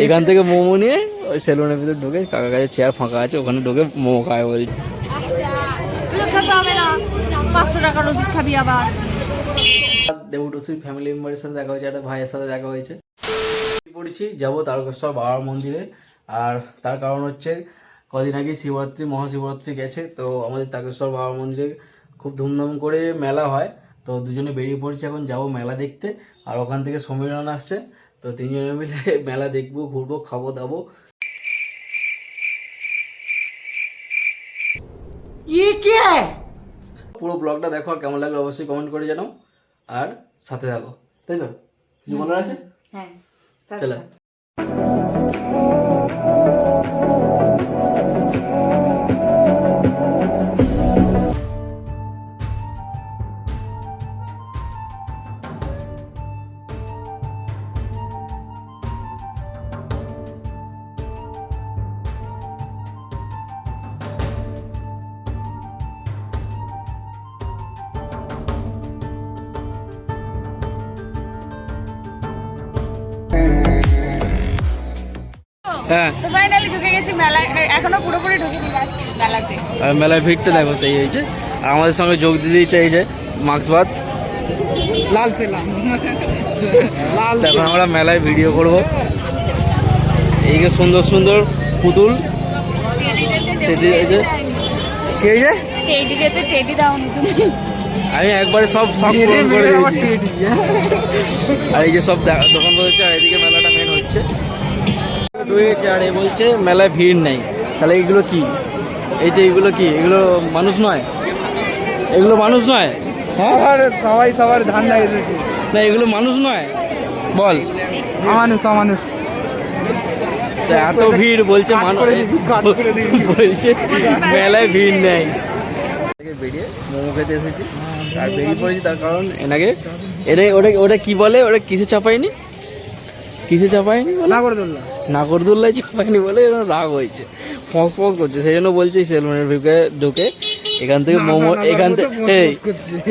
এখান থেকে মোমো নিয়ে ওই সেলুনের ভিতরে ঢুকে কাকার কাছে চেয়ার ফাঁকা আছে ওখানে ঢুকে মোমো খায় বলছে। পাঁচশো টাকার ওষুধ খাবি আবার। দেবুটুসির ফ্যামিলি মেম্বারের সাথে দেখা হয়েছে একটা ভাইয়ের সাথে দেখা হয়েছে। পড়েছি যাব তারকেশ্বর বাবার মন্দিরে। আর তার কারণ হচ্ছে কদিন আগে শিবরাত্রি মহাশিবরাত্রি গেছে তো আমাদের তারকেশ্বর বাবার মন্দিরে খুব ধুমধাম করে মেলা হয়। তো দুজনে বেরিয়ে পড়েছি এখন যাব মেলা দেখতে। আর ওখান থেকে সমীরণ আসছে। তো তিনজনে মিলে মেলা দেখব ঘুরবো খাব দাবো। পুরো ব্লগটা দেখো আর কেমন লাগল অবশ্যই কমেন্ট করে জানাও। আর সাথে থাকো। তাই তো? কিছু বলার আছে? হ্যাঁ চলো। হ্যাঁ। ফাইনালি ঢুকে গেছি মেলায়। এখনও পুরোপুরি ঢুকে মেলাতে। আর মেলায় ভিড়টা দেখো সেই হয়েছে আর আমাদের সঙ্গে যোগ দিতে চাইছে মার্ক্সবাদ লাল সেলাম। লাল এখন আমরা মেলায় ভিডিও করব। এই যে সুন্দর সুন্দর পুতুল। টেডি এই যে। কি হয়েছে টেডি রেতে টেডি দাওনি তুমি। আমি একবারে সব সব পূরণ করে দিয়েছি। আর এই যে সব দোকান বসেছে আর এদিকে মেলাটা মেন হচ্ছে। রয়েছে আর এ বলছে মেলায় ভিড় নেই। তাহলে এগুলো কি? এই যে এগুলো কি? এগুলো মানুষ নয়? এগুলো মানুষ নয়? সবার সবাই সবার এসেছে না এগুলো মানুষ নয়? বল। অমানুষ তা এত ভিড় বলছে মানুষ। বলছে মেলায় ভিড় নেই। বেরিয়ে মোমো খেতে এসেছি। আর বেরিয়ে পড়েছি তার কারণ এনাকে এটা ওটা ওটা কি বলে? ওটা কিসে চাপায়নি? কিসে চাপায়নি বলে? না করে ধরলাম নাগরদোল্লায় চাপায়নি বলে এরকম রাগ হয়েছে। ফস ফস করছে সেই জন্য বলছি সেলুনের ঢুকে ঢুকে এখান থেকে মোমো এখান থেকে।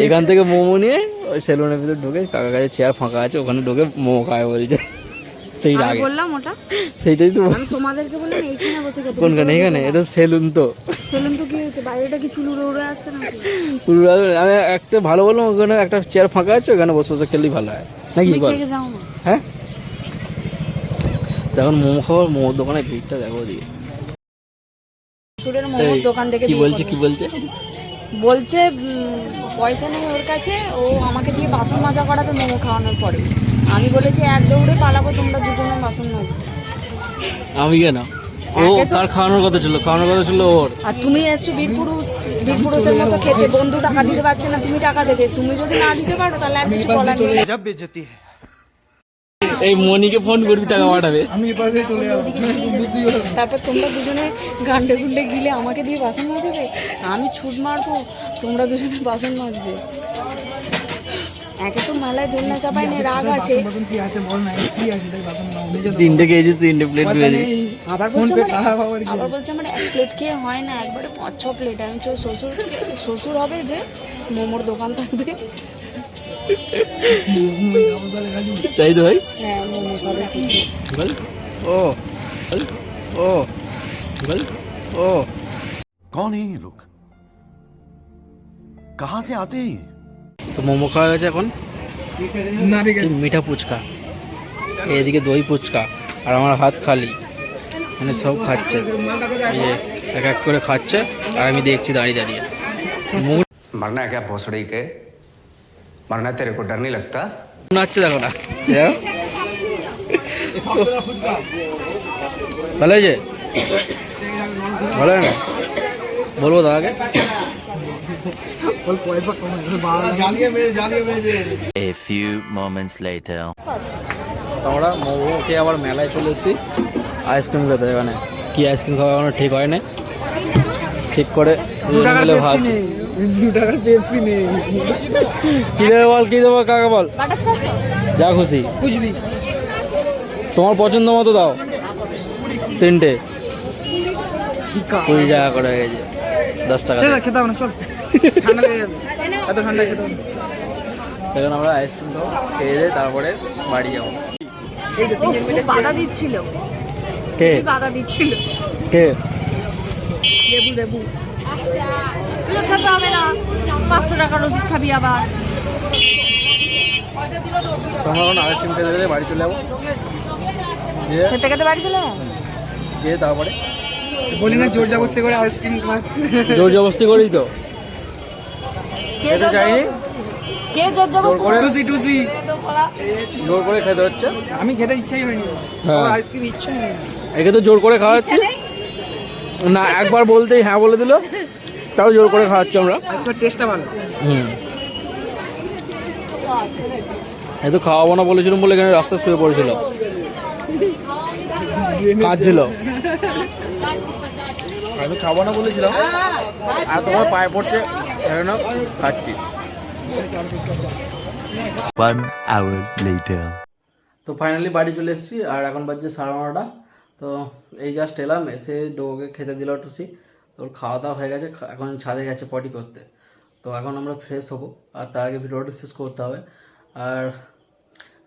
এখান থেকে মোমো নিয়ে ওই সেলুনের ভিতরে ঢুকে কাকার কাছে চেয়ার ফাঁকা আছে ওখানে ঢুকে মোমো খায় বলছে। সেই রাগে। বললাম ওটা। সেইটাই তো আমি তোমাদেরকে বললাম এইখানে বসে খেতে কোনখানে? এখানে এটা সেলুন তো। সেলুন তো কি হয়েছে? বাইরেটা কি চুল উড়ে উড়ে আসছে নাকি? পুরো আমি একটা ভালো বললাম ওখানে একটা চেয়ার ফাঁকা আছে ওখানে বসে বসে খেললেই ভালো হয়। নাকি বল? হ্যাঁ? তখন মোমো খাওয়ার মোমোর দোকানে ভিড়টা দেখো দিয়ে মোমোর দোকান থেকে কি বলছে কি বলছে? বলছে পয়সা নেই ওর কাছে ও আমাকে দিয়ে বাসন মাজা করাবে মোমো খাওয়ানোর পরে। আমি বলেছি এক দৌড়ে পালাবো তোমরা দুজনে বাসন আমি কেন? ও তার খাওয়ানোর কথা ছিল খাওয়ানোর কথা ছিল ওর। আর তুমি এসছো বীরপুরুষ বীরপুরুষের মতো খেতে। বন্ধু টাকা দিতে পারছে না তুমি টাকা দেবে। তুমি যদি না দিতে পারো তাহলে আর কিছু বলার নেই। এই মনিকে ফোন করবি টাকা পাঠাবে। আমি এ চলে যাব। তারপর তোমরা দুজনে গান্ডে গুন্ডে গিলে আমাকে দিয়ে বাসন মাজাবে? আমি ছুট মারবো তোমরা দুজনে বাসন মাজবে। একে তো মেলায় দোলনা চাপায় নিয়ে রাগ আছে। তিনটে খেয়েছিস তিনটে প্লেট কথা আবার বলছে আবার বলছে আমার এক প্লেট খেয়ে হয় না একবারে পাঁচ ছ প্লেট আমি চো শ্বশুর শ্বশুর হবে যে মোমোর দোকান থাকবে। তাই তো ভাই? ও ও ও। কন এই লোক কাহা সে আতে তো মোমো খাওয়া গেছে এখন মিঠা ফুচকা এদিকে দই ফুচকা আর আমার হাত খালি মানে সব খাচ্ছে এক এক করে খাচ্ছে আর আমি দেখছি দাঁড়িয়ে দাঁড়িয়ে মারনা কে ভোসড়ি কে मरना तेरे को डर नहीं लगता নাচছে দেখো না দেখো। ভালো হয়েছে ভালো হয় না বলবো দাদাকে বল পয়সা কম জ্বালিয়ে মেরে জ্বালিয়ে মেরে A few moments later. আমরা মোমো খেয়ে আবার মেলায় চলে এসেছি আইসক্রিম খেতে এখানে কি আইসক্রিম খাওয়া এখনো ঠিক হয় না ঠিক করে দু দু টাকার পেপসি নেই। কি দেবে বল কি দেবো কাকা বল? যা খুশি। বুঝবি তোমার পছন্দ মতো দাও। তিনটে। কুড়ি টাকা করে হয়ে গেছে। দশ টাকা সে দিয়ে। খেতে হবে না চল। ঠান্ডা লেগে যাবে। এত ঠান্ডা খেতে হবে। না। এখন আমরা আইসক্রিম খাব খেয়ে দিয়ে তারপরে বাড়ি যাব। বাধা দিচ্ছিল। কে? বাধা দিচ্ছিল? কে? দেবু দেবু ওগুলো খেতে হবে না। পাঁচশো টাকার ওষুধ খাবি আবার। তোমরা এখন আইসক্রিম খেতে খেতে বাড়ি চলে যাব। খেতে খেতে বাড়ি চলে যাও? দিয়ে তারপরে বলি না জোর জবস্তি করে আইসক্রিম জোর জবস্তি করেই তো। কে জোর কে করে- টুসি টুসি। জোর করে খেতে হচ্ছে। আমি খেতে ইচ্ছাই হয়নি। হ্যাঁ। আইসক্রিম ইচ্ছা নেই একে তো জোর করে খাওয়াচ্ছি না একবার বলতেই হ্যাঁ বলে দিল। তাও জোর করে খাওয়াচ্ছি আমরা। একটু টেস্টটা ভালো। হুম। এত খাওয়াবো না বলেছিলাম বলে এখানে রাস্তা শুয়ে পড়েছিল। কাঁদছিল। আমি খাব না বলেছিলাম। আর তোমার পায়ে পড়ছে এখন খাচ্ছি। One hour later. তো ফাইনালি বাড়ি চলে এসেছি আর এখন বাজছে সাড়ে নটা তো এই জাস্ট এলাম এসে ডোকে খেতে দিল টুসি। তোর খাওয়া দাওয়া হয়ে গেছে এখন ছাদে গেছে পটি করতে। তো এখন আমরা ফ্রেশ হব, আর তার আগে ভিডিওটা শেষ করতে হবে। আর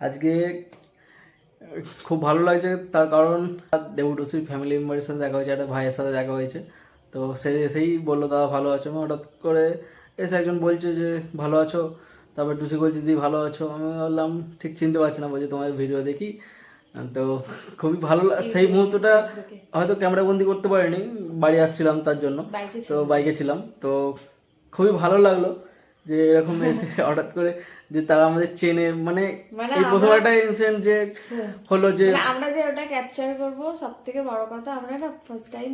আজকে খুব ভালো লাগছে, তার কারণ দেবু টুসির ফ্যামিলি মেম্বারের সাথে দেখা হয়েছে, একটা ভাইয়ের সাথে দেখা হয়েছে। তো সে এসেই বলল, দাদা, ভালো আছো? আমি হঠাৎ করে এসে একজন বলছে যে, ভালো আছো? তারপর টুসি বলছে, দিদি, ভালো আছো? আমি বললাম ঠিক, চিনতে পারছি না, বলছি তোমার ভিডিও দেখি। তো খুবই ভালো সেই মুহূর্তটা হয়তো ক্যামেরা বন্দি করতে পারিনি বাড়ি আসছিলাম তার জন্য। তো বাইকে ছিলাম। তো খুবই ভালো লাগল যে এরকম এসে হঠাৎ করে যে তারা আমাদের চেনে। মানে এই প্রথম একটা ইনসিডেন্ট যে হলো যে মানে আমরা যে ওটা ক্যাপচার করব সব থেকে বড় কথা আমরা না ফার্স্ট টাইম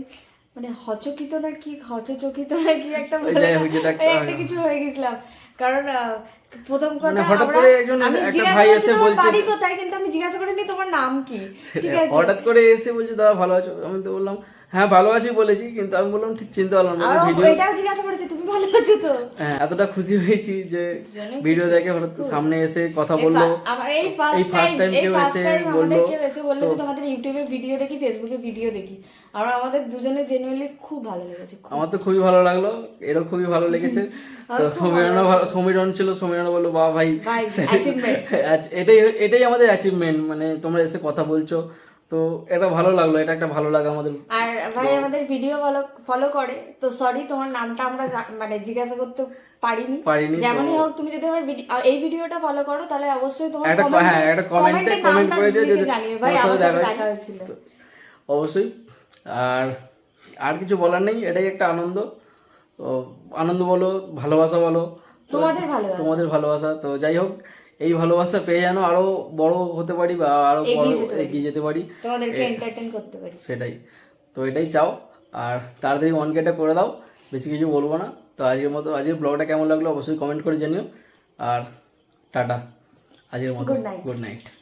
মানে হচকিত না কি হচচকিত না কি একটা বলে যাই না, হোক, যেটা একটা- কিছু হয়ে গেছিলাম। কারণ প্রথম কথা মানে হঠাৎ করে একজন আমি একটা জিজ্ঞাসা ভাই করেছি এসে বলছে- বাড়ি কোথায়? কিন্তু আমি জিজ্ঞাসা করিনি তোমার নাম কি? ঠিক আছে। হঠাৎ করে এসে বলছে দাদা ভালো আছো? আমি তো বললাম হ্যাঁ ভালো আছি বলেছি কিন্তু আমি বললাম ঠিক চিনতে পারলাম না ভিডিও এটাও জিজ্ঞাসা করেছে তুমি ভালো আছো তো? হ্যাঁ এতটা খুশি হয়েছি যে ভিডিও দেখে হঠাৎ সামনে এসে কথা বলল। এই ফার্স্ট টাইম কেউ এসে বলল কেউ এসে বলল যে তোমাদের ইউটিউবে ভিডিও দেখি ফেসবুকে ভিডিও দেখি। আমরা আমাদের দুজনে জেনুইনলি খুব ভালো লেগেছে আমার তো খুবই ভালো লাগল এরও খুবই ভালো লেগেছে। তো সমীরণও ভালো সমীরণ ছিল সমীরণ বলল বা ভাই। ভাই, এটাই এটাই আমাদের অ্যাচিভমেন্ট মানে তোমরা এসে কথা বলছো। তো এটা ভালো লাগল এটা একটা ভালো লাগা আমাদের। আর ভাই আমাদের ভিডিও ফলো ফলো করে। তো সরি তোমার নামটা আমরা মানে জিজ্ঞাসা করতে পারিনি। যেমনই হোক তুমি যদি আমার এই ভিডিওটা ফলো করো তাহলে অবশ্যই তোমার একটা হ্যাঁ একটা কমেন্টে কমেন্ট করে দিও যে লিখে জানিও ভাই আমার সাথে সাথে দেখা দেখা হয়েছিল। অবশ্যই। আর আর কিছু বলার নেই এটাই একটা আনন্দ। তো আনন্দ বলো ভালোবাসা বলো। তোমাদের ভালোবাসা। তোমাদের ভালোবাসা। তো যাই হোক এই ভালোবাসা পেয়ে যেন আরও বড় হতে পারি বা আরও বড় এগিয়ে যেতে পারি। তোমাদেরকে এন্টারটেইন করতে পারি। সেটাই। তো এটাই চাও। আর তাড়াতাড়ি ওয়ান কেটা করে দাও। বেশি কিছু বলব না। তো আজকের মতো আজকের ব্লগটা কেমন লাগল অবশ্যই কমেন্ট করে জানিও। আর টাটা। আজকের মতো. Good night